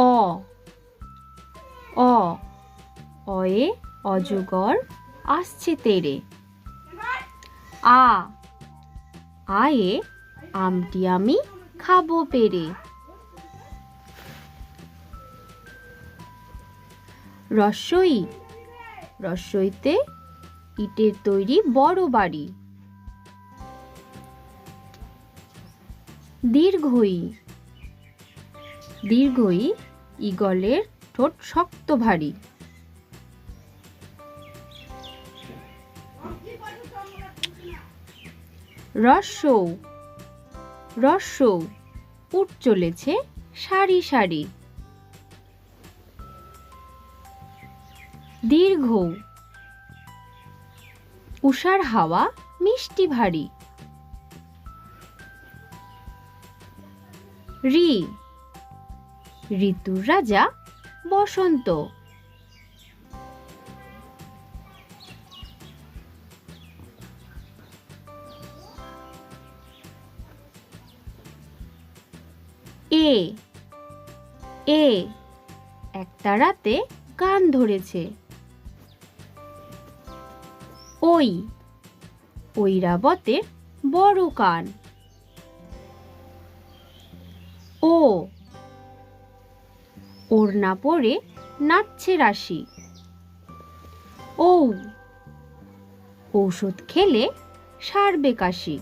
অ। অ। অয়ে অজগর আসছে তেরে। আ। আয়ে আমটি আমি খাব পেরে। রস্যই রস্যইতে ইটের তৈরি বড় বাড়ি। দীর্ঘই। দীর্ঘই ঈগলের ঠোঁট শক্ত ভারী। রস্যৌ রস্যৌ উট চলেছে সারি সারি। দীর্ঘ, উষার হাওয়া মিষ্টি ভারী। রি ঋতুর রাজা বসন্ত। এ এ একটা রাতে গান ধরেছে। ওই ঐরাবতের বড় কান। ও ওড়না পরে নাচছে রাশি। ঔ ঔষধ খেলে সারবে কাশি।